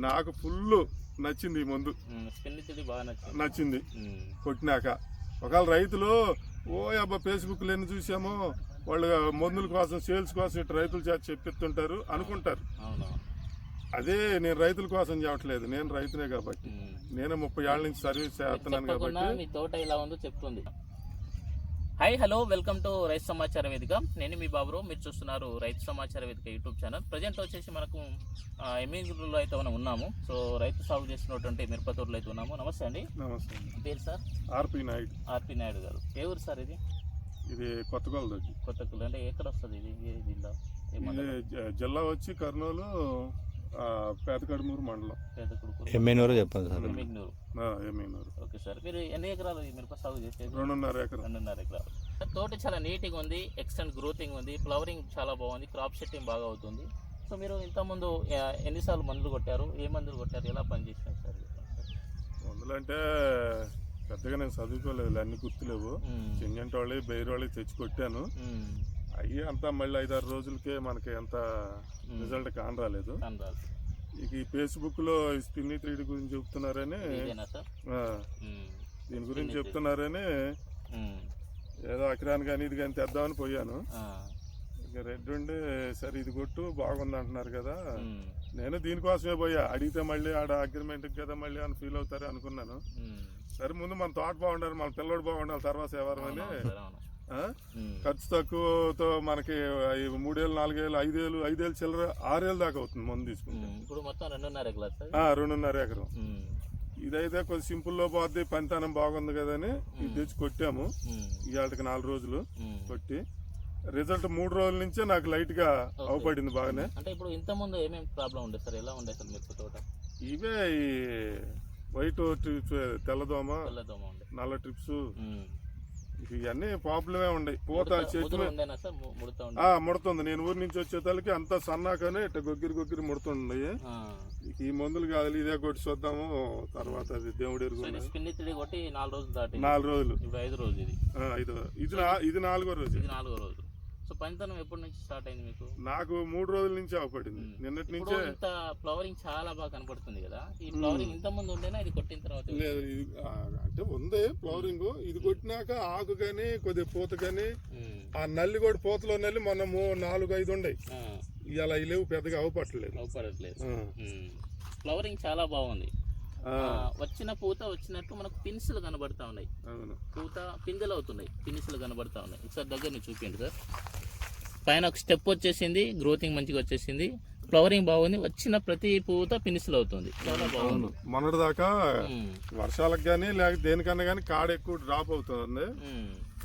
నాకు ఫుల్ నచ్చింది ఈ మందు. నచ్చింది. కొట్టినాక. ఒకవేళ రైతులు ఓ అబ్బా ఫేస్బుక్లో ఎన్ని చూసామో వాళ్ళు మందుల కోసం సేల్స్ కోసం ఇటు రైతుల చేత చెప్పిస్తుంటారు అనుకుంటారు. అదే నేను రైతుల కోసం చెప్పట్లేదు. నేను రైతునే కాబట్టి. నేను ముప్పై ఏళ్ళ నుంచి సర్వీస్ చేస్తున్నాను కాబట్టి. తోట ఇలా ఉందో చెప్తుంది. హాయ్ హలో వెల్కమ్ టు రైతు సమాచార వేదిక నేను మీ బాబురు మీరు చూస్తున్నారు రైతు సమాచార వేదిక యూట్యూబ్ ఛానల్ ప్రజెంట్ వచ్చేసి మనకు ఎమ్మిగురులో అయితే మనం ఉన్నాము. సో రైతు సాగు చేస్తున్నటువంటి మిరపతోటలో అయితే ఉన్నాము. నమస్తే అండి. నమస్తే పేరు sir? RP Naidu. RP Naidu గారు. ఏ ఊరు సార్ ఇది? ఇది కొత్తగోలదొడ్డి కొత్తకూలు అంటే ఎక్కడ వస్తుంది ఇది? ఏ జిల్లా? జిల్లా వచ్చి కర్నూలు పేదకడుమూరు మండలం. ఎమ్మెనూరు చెప్పండి సార్. ఎమ్మిగ్నూరు ఆ, ఏమీనూరు ఓకే సార్. మీరు ఎన్ని ఎకరాలు ఈ మిరప సాగు చేసేది? రెండున్నర ఎకరం రెండున్నర ఎకరాలు. తోట చాలా నీట్గా ఉంది ఎక్స్టెంట్ గ్రోతింగ్ ఉంది ఫ్లవరింగ్ చాలా బాగుంది క్రాప్ సెట్టింగ్ బాగా అవుతుంది. సో మీరు ఇంతకుముందు ఎన్నిసార్లు మందులు కొట్టారు? ఏ మందులు కొట్టారు? ఎలా పనిచేసినారు సార్? మందులంటే పెద్దగా నేను చదువుకోలేదు అన్ని గుర్తులేవు. మ్మ్. చెంజంటి వాళ్ళు బెయిర్ వాళ్ళు తెచ్చి కొట్టాను. అయ్యి అంతా మళ్ళీ ఐదారు రోజులకే మనకి ఎంత రిజల్ట్ కాని రాలేదు. ఇక ఈ ఫేస్బుక్లో స్పిన్ త్రీడి గురించి చెప్తున్నారని. దీని గురించి చెప్తున్నారని. ఏదో అకిరాని కానీ ఇది కానీ తెద్దామని పోయాను. ఇక రెడ్ ఉండి సరే ఇది కొట్టు బాగుంది అంటున్నారు కదా. నేను దీనికోసమే పోయా అడిగితే మళ్ళీ ఆడ అగ్రిమెంట్ కదా మళ్ళీ అని ఫీల్ అవుతారు అనుకున్నాను. సరే ముందు మన తోట బాగుండాలి మన పిల్లడు బాగుండాలి తర్వాత ఎవరు అని ఖర్చు తక్కువతో మనకి మూడేళ్ళు నాలుగేళ్ళు ఐదేళ్ళు ఐదేళ్ళు చిల్లర ఆరేళ్ళు దాకా అవుతుంది మందు తీసుకుంటే. ఇప్పుడు మొత్తం రెండున్నర రెండున్నర ఎకరం. ఇదైతే కొంచెం సింపుల్లో పోద్ది పనితనం బాగుంది కదని ఇది తెచ్చి కొట్టాము. ఇవాళకి నాలుగు రోజులు. కొట్టి రిజల్ట్ మూడు రోజుల నుంచే నాకు లైట్గా అవపడింది బాగానే. అంటే ఇప్పుడు ఇంత ముందు ఏమేమి ప్రాబ్లం ఉండే సార్? ఎలా ఉండే సార్ మిరప తోట? ఇవే ఈ వైట్ ట్రిప్స్ తెల్లదోమ నల్ల ట్రిప్స్. ఇవన్నీ ప్రాబ్లమే ఉన్నాయి పూత ఆ ముడుతుంది. నేను ఊరి నుంచి వచ్చేతలకి అంతా సన్నాకనే ఇట్ట గొగ్గిరి గొగ్గిరి ముడుతున్నాయి. ఇక ఈ మందులు కాదు ఇదే కొట్టి చూద్దాము తర్వాత అది దేవుడు ఎరుగు నాలుగు రోజులు దాటి నాలుగు రోజులు. ఇప్పుడు ఐదు రోజు ఇది. ఇది నాలుగో రోజు. ఇది నాలుగో రోజు. సో పనితనం ఎప్పటి నుంచి స్టార్ట్ అయింది మీకు? నాకు మూడు రోజుల నుంచి అవపడింది. నిన్నటి నుంచే ఇంత ఫ్లవరింగ్ చాలా బాగా కనపడుతుంది కదా? ఈ ఫ్లవరింగ్ ఇంత ముందు ఉండేనా ఇది కొట్టిన తర్వాత లేదు ఇది అంటే ఉంది ఫ్లవరింగ్. ఇది కొట్టినాక ఆకు కానీ కొద్దిగా పూత కానీ. ఆ నల్లి కూడా పూతలో నల్లి మొన్న నాలుగు ఐదు ఆ, ఇలా లేవు పెద్దగా అవపట్టలేదు అవపడట్లేదు. ఫ్లవరింగ్ చాలా బాగుంది. వచ్చిన పూత వచ్చినట్టు మనకు పిన్సులు కనబడతా ఉన్నాయి. పూత పిందెలు అవుతున్నాయి. పిన్సులు కనబడతా ఉన్నాయి. ఒకసారి దగ్గర చూపించండి సార్. పైన ఒక స్టెప్ వచ్చేసింది. గ్రోతింగ్ మంచిగా వచ్చేసింది. ఫ్లవరింగ్ బాగుంది. వచ్చిన ప్రతి పూత పిన్సులు అవుతుంది. చాలా బాగుంది. మొన్నటి దాకా. వర్షాలకు కానీ లేక దేనికన్నా కానీ కాడ ఎక్కువ డ్రాప్ అవుతుంది.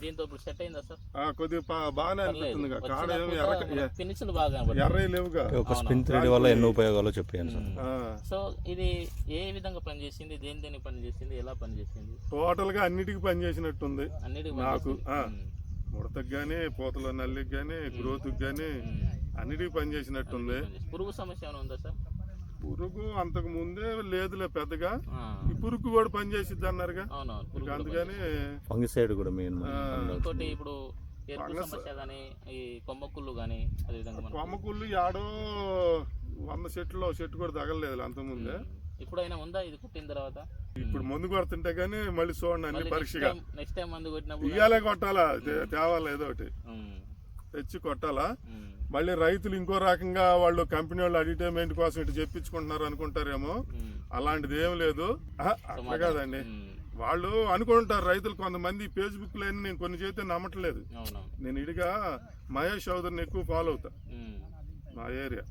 దీంతో ఇప్పుడు సెట్ అయిందా సార్? ఆ, కొద్దిగా బాగానే అనిపిస్తుంది కాడ ఏమి ఎర్ర పిన్సులు బాగా ఎర్ర లేవుగా ఒక స్పిన్ త్రీడ్ వల్ల ఎన్ని ఉపయోగాలు చెప్పాను సార్. ఆ, సో ఇది ఏ విధంగా పనిచేసింది దేని దేని పనిచేసింది ఎలా పనిచేసింది టోటల్గా అన్నిటికీ పనిచేసినట్టుంది అన్నిటికీ నాకు. ముడతకు గానీ పూతల నల్లికి గానీ గ్రోత్ గానీ ఉమ్. అన్నిటికీ పనిచేసినట్టుంది. పురుగు సమస్య ఏమైనా ఉందా సార్? పురుగు అంతకు ముందే లేదులే పెద్దగా. ఈ పురుగు కూడా పనిచేసిద్ది అన్నారుగా. ఇంకా పురుగు కూడా అందుకని ఫంగిసైడ్ కూడా మెయిన్ ఇంకోటి ఇప్పుడు కొమ్మకుళ్ళు కానీ కొమ్మకుళ్ళు యాడో వంద చెట్లు చెట్టు కూడా తగలలేదు అంత ముందే ఇప్పుడైనా ఉందా ఇది కుట్టిన తర్వాత? ఇప్పుడు ముందు కొడుతుంటే కానీ మళ్ళీ చూడండి అన్ని పరీక్షగా. నెక్స్ట్ టైం మందు కొట్టినప్పుడు ఇయ్యాలే కొట్టాలా? తేవాలా ఏదో ఒకటి. తెచ్చి కొట్టాలా? మళ్ళీ రైతులు ఇంకో రకంగా వాళ్ళు కంపెనీ వాళ్ళు అడ్వర్టైజ్మెంట్ కోసం ఇటు చెప్పించుకుంటున్నారు అనుకుంటారేమో. అలాంటిది ఏం లేదు అట్లా కాదండి. వాళ్ళు అనుకుంటారు రైతులు కొంతమంది ఫేస్బుక్లో నేను కొన్ని చేస్తే నమ్మట్లేదు. నేను ఇడిగా మహేష్ చౌదరిని ఎక్కువ ఫాలో అవుతా. మా ఏరియా.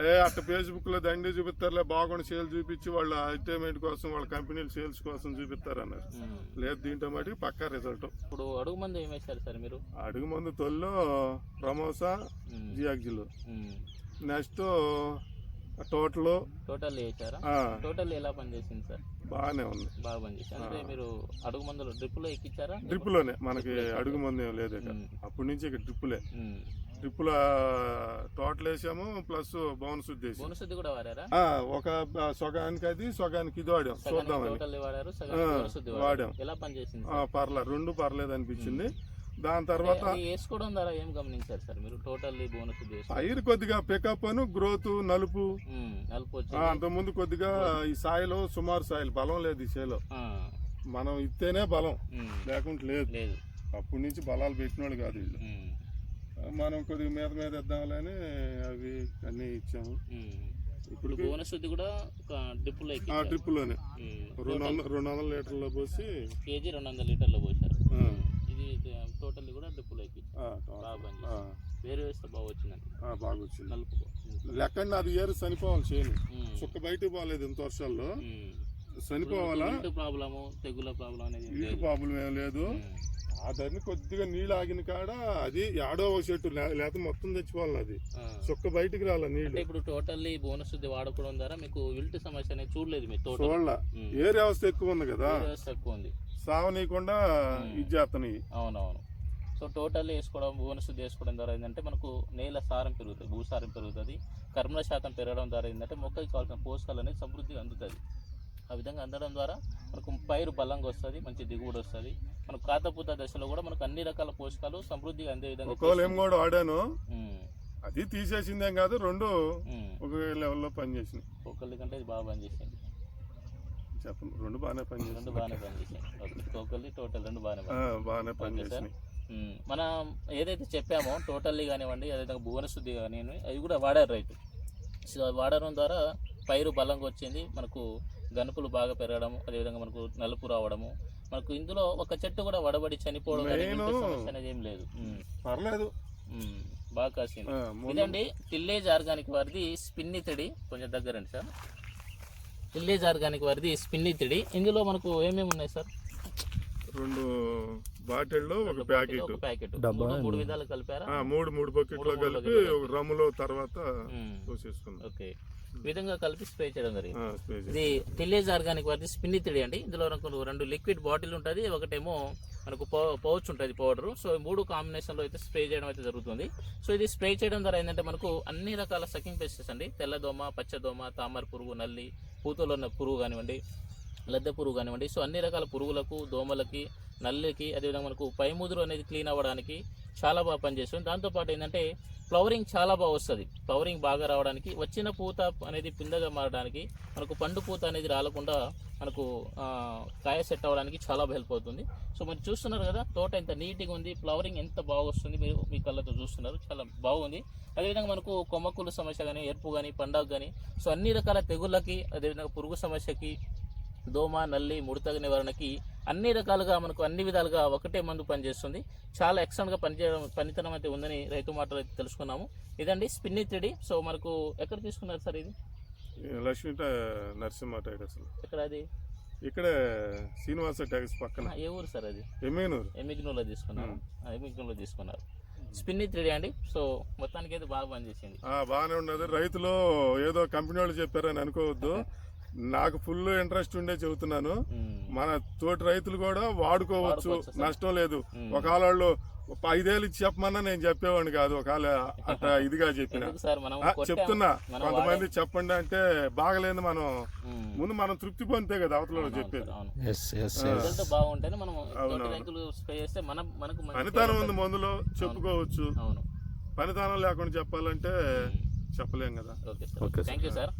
ఏ అట్ట ఫేస్బుక్లో దండి చూపిస్తారులే బాగుండి సేల్ చూపించి వాళ్ళ అడ్వర్టైజ్మెంట్ కోసం వాళ్ళ కంపెనీలు సేల్స్ కోసం చూపిస్తారు అన్నారు. లేదు దీంట్లో మటుకు పక్కా రిజల్ట్ ఇప్పుడు అడుగు మందు ఏం వేశారు సార్ మీరు? అడుగు మందు తొలిలో ప్రమోసా ఉమ్. Next total. టోటల్ టోటల్ ఎలా పనిచేసింది సార్? బాగానే ఉంది. బాగా పనిచేసింది. అంటే మీరు అడుగు మందులు డ్రిప్లో ఎక్కించారా? డ్రిప్పులోనే మనకి అడుగు మందు ఏం లేదు అప్పటి నుంచి ఇక డ్రిప్పులే. డ్రిప్పుల టోటల్ వేసాము ప్లస్ బోనస్ శుద్ధి కూడా వాడారా? ఆ, ఒక సగానికి అది సగానికి ఇది వాడాం. చూద్దామని. వాడారు వాడాం. ఎలా పనిచేసింది ఆ, పర్లే రెండు పర్లేదు అనిపించింది. దాని తర్వాత అది వేసుకోవడం ద్వారా ఏం గమనించారు సార్ మీరు? టోటల్లీ బోనస్ పైరు కొద్దిగా పికప్ అను గ్రోత్ నలుపు. వచ్చింది. అంతకుముందు కొద్దిగా ఈ సాయిలో సుమారు సాయిలు బలం లేదు ఈ చేలో మనం ఇస్తేనే బలం. లేకుంటే లేదు. అప్పటి నుంచి బలాలు పెట్టినోళ్ళు కాదు వీళ్ళు. మనం కొద్దిగా మీద మీద ఇద్దామని అవి అన్నీ ఇచ్చాము. ఇప్పుడు బోనస్ కూడా ఒక డ్రిప్పులో ఆ ట్రిప్పులోనే. ఉమ్, రెండు వందల రెండు వందల లీటర్లో పోసి కేజీ రెండు వందల లీటర్లు పోసారు. ఇది టోటల్ కూడా ఆ, బాగా వేరే వేస్తే బాగా వచ్చిందండి. ఆ, బాగా వచ్చింది. నలుపు. లెక్కండి అది ఏరు చనిపోవాలి చేయను. చుక్క బయటకు పోలేదు ఇంత వర్షాల్లో. చనిపోవాలా? ప్రాబ్లము తెగుల ప్రాబ్లం అనేది ఏం నీటి లేదు. ప్రాబ్లం ఏం లేదు. ఆ ధరని కొద్దిగా నీళ్ళు ఆగిన కాడ అది ఆడో ఒక చెట్టు లేకపోతే మొత్తం తెచ్చిపోవాలి అది. చుక్క బయటికి రాల నీళ్ళు ఇప్పుడు టోటల్లీ బోనస్ ఇది వాడుకోవడం ద్వారా మీకు విల్ట్ సమస్య అనేది చూడలేదు మీ తోట చూడాల. ఏరు వ్యవస్థ ఎక్కువ ఉంది కదా? ఎక్కువ ఉంది? సావనీయకుండా ఇది చేస్తున్నాయి. అవునవును. సో టోటల్ వేసుకోవడం బోనస్ వేసుకోవడం ద్వారా ఏంటంటే మనకు నేల సారం పెరుగుతుంది భూసారం పెరుగుతుంది కర్మల శాతం పెరగడం ద్వారా ఏంటంటే మొక్కకి కావాల్సిన పోషకాలు అనేది సమృద్ధిగా అందుతుంది ఆ విధంగా అందడం ద్వారా మనకు పైరు బలంగా వస్తుంది మంచి దిగుబడి వస్తుంది. మనకు కాతపూత దశలో కూడా మనకు అన్ని రకాల పోషకాలు సమృద్ధిగా అందే విధంగా ఒకవేళ ఏం కూడా అది తీసేసిందేం కాదు రెండు. ఒక లెవెల్లో పనిచేసినాయి. కోకల్లి కంటే ఇది బాగా పనిచేసింది. చెప్పను రెండు బాగానే రెండు పనిచేసినాయి. బాగానే పనిచేసింది కోకల్లి టోటల్ రెండు బాగానే పనిచేసింది బాగానే ఉమ్, మనం ఏదైతే చెప్పామో టోటల్లీ కానివ్వండి అదేవిధంగా భువన శుద్ధి కానివ్వండి అవి కూడా వాడారు రైతు. సో వాడడం ద్వారా పైరు బలంగా వచ్చింది మనకు గనుపులు బాగా పెరగడం అదేవిధంగా మనకు నలుపు రావడము. మనకు ఇందులో ఒక చెట్టు కూడా వడబడి చనిపోవడం అనేది ఏం లేదు. పర్లేదు. బాగా కాసింది. ఇదండి విల్లేజ్ ఆర్గానిక్ వారిది స్పిన్నితిడి కొంచెం దగ్గరండి సార్. విల్లేజ్ ఆర్గానిక్ వారిది స్పిన్నితిడి ఇందులో మనకు ఏమేమి ఉన్నాయి సార్? రెండు బాటిల్లో ఒక ప్యాకెట్. ప్యాకెట్. మూడు- విధాలు కలిపారా? ఆ, మూడు మూడు బకెట్లో కలిపి. ఒక డ్రమ్ములో తర్వాత ఓకే. విధంగా కలిపి స్ప్రే చేయడం జరిగింది. చేసి. ఇది తిల్లేజ్ ఆర్గానిక్ వారిది స్పిన్నితిడి అండి. ఇందులో మనకు రెండు లిక్విడ్ బాటిల్ ఉంటుంది ఒకటేమో మనకు పౌచ్ ఉంటుంది పౌడర్. సో మూడు కాంబినేషన్లో అయితే స్ప్రే చేయడం అయితే జరుగుతుంది. సో ఇది స్ప్రే చేయడం ద్వారా ఏంటంటే మనకు అన్ని రకాల సకింగ్ పెస్టిస్ అండి. తెల్లదోమ పచ్చదోమ తామర పురుగు నల్లి పూతలో ఉన్న పురుగు కానివ్వండి లద్దె పురుగు కానివ్వండి. సో అన్ని రకాల పురుగులకు దోమలకి నల్లికి అదేవిధంగా మనకు పైముదురు అనేది క్లీన్ అవ్వడానికి చాలా బాగా పనిచేస్తుంది. దాంతోపాటు ఏంటంటే ఫ్లవరింగ్ చాలా బాగా వస్తుంది. ఫ్లవరింగ్ బాగా రావడానికి వచ్చిన పూత అనేది పిందగా మారడానికి మనకు పండు పూత అనేది రాలకుండా మనకు కాయ సెట్ అవ్వడానికి చాలా హెల్ప్ అవుతుంది. సో మీరు చూస్తున్నారు కదా తోట ఎంత నీట్గా ఉంది ఫ్లవరింగ్ ఎంత బాగా వస్తుంది మీరు మీ కళ్ళతో చూస్తున్నారు. చాలా బాగుంది. అదేవిధంగా మనకు కొమ్మకులు సమస్య కానీ ఎరుపు కానీ పండగ కానీ సో అన్ని రకాల తెగుళ్ళకి అదేవిధంగా పురుగు సమస్యకి దోమ నల్లి ముడత నివారణకి అన్ని రకాలుగా మనకు అన్ని విధాలుగా ఒకటే మందు పనిచేస్తుంది. చాలా ఎక్సలెంట్గా పనిచేయడం పనితనం అయితే ఉందని రైతు మాటలు అయితే తెలుసుకున్నాము. ఇదండి స్పిన్ని త్రీడి సో మనకు ఎక్కడ తీసుకున్నారు సార్ ఇది? లక్ష్మీ నరసింహ టైగర్స్ ఎక్కడ అది ఇక్కడే శ్రీనివాస టైగర్స్ పక్కన. ఏ ఊరు సార్ అది? ఎమ్మెనూరు ఎమిగ్నోలో తీసుకున్నారు. ఆ, ఎమిగ్నోలో తీసుకున్నారు. స్పిన్ని త్రీడి అండి. సో మొత్తానికి అయితే బాగా పనిచేసింది. బాగానే ఉన్నది. రైతులు ఏదో కంపెనీ వాళ్ళు చెప్పారని అనుకోవద్దు. నాకు ఫుల్ ఇంట్రెస్ట్ ఉండే చెబుతున్నాను. మన తోటి రైతులు కూడా వాడుకోవచ్చు. నష్టం లేదు. ఒకవేళ వాళ్ళు ఐదేళ్ళు ఇచ్చి చెప్పమన్నా నేను చెప్పేవాడిని కాదు. ఒకవేళ అట్లా ఇదిగా చెప్పిన. చెప్తున్నా. కొంతమంది చెప్పండి అంటే బాగలేదు మనం ముందు మనం తృప్తి పొందితే కదా అవతల చెప్పేది. పనితనం ఉంది మందులో. చెప్పుకోవచ్చు. అవును. పనితనం లేకుండా చెప్పాలంటే చెప్పలేం కదా. Okay sir. Okay thank you sir